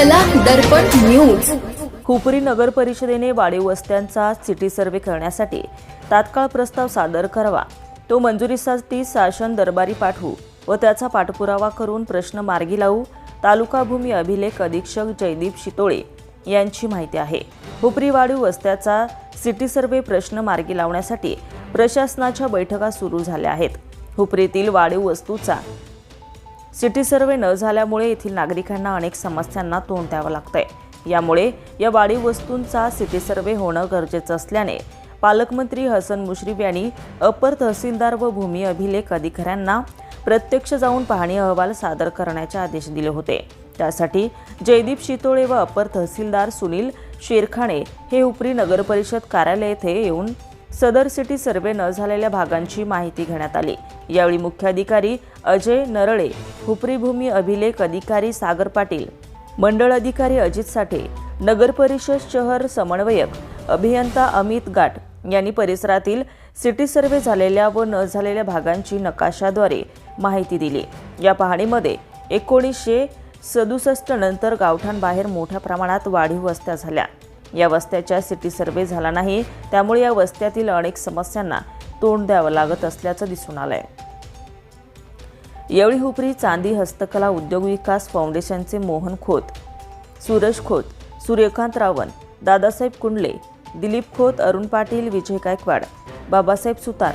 दर्पण news. Hupari नगर परिषदेने वाढीव वस्त्यांचा city survey करण्यासाठी तात्काळ प्रस्ताव सादर करावा. तो मंजुरीसाठी शासन दरबारी पाठवू व त्याचा पाठपुरावा करून प्रश्न मार्गी लावू तालुका भूमी अभिलेख अधीक्षक जयदीप शितोळे यांची माहिती आहे. हुपरी वाढीव वस्त्याचा सिटी सर्व्हे प्रश्न मार्गी लावण्यासाठी प्रशासनाच्या बैठका सुरू झाल्या आहेत. हुपरीतील वाढीव वस्तूचा सिटी सर्व्हे न झाल्यामुळे येथील नागरिकांना अनेक समस्यांना तोंड द्यावं लागतंय. यामुळे या वाढीव वस्तूंचा सिटी सर्व्हे होणं गरजेचं असल्याने पालकमंत्री हसन मुश्रीफ यांनी अपर तहसीलदार व भूमी अभिलेख अधिकाऱ्यांना प्रत्यक्ष जाऊन पाहणी अहवाल सादर करण्याचे आदेश दिले होते. त्यासाठी जयदीप शितोळे व अपर तहसीलदार सुनील शेरखाणे हे उपरी नगरपरिषद कार्यालय येथे येऊन सदर सिटी सर्वे न झालेल्या भागांची माहिती घेण्यात आली. यावेळी मुख्याधिकारी अजय नरळे हुपरीभूमी अभिलेख अधिकारी सागर पाटील मंडळ अधिकारी अजित साठे नगरपरिषद शहर समन्वयक अभियंता अमित गाठ यांनी परिसरातील सिटी सर्वे झालेल्या व न झालेल्या भागांची नकाशाद्वारे माहिती दिली. या पाहणीमध्ये एकोणीसशे सदुसष्ट नंतर गावठाणबाहेर मोठ्या प्रमाणात वाढीव वस्त्या झाल्या. या वस्त्याच्या सिटी सर्व्हे झाला नाही त्यामुळे या वस्त्यातील अनेक समस्यांना तोंड द्यावं लागत असल्याचं दिसून आलंय. येवळी हुपरी चांदी हस्तकला उद्योग विकास फाउंडेशनचे मोहन खोत सूरज खोत सूर्यकांत रावण दादासाहेब कुंडले दिलीप खोत अरुण पाटील विजय गायकवाड बाबासाहेब सुतार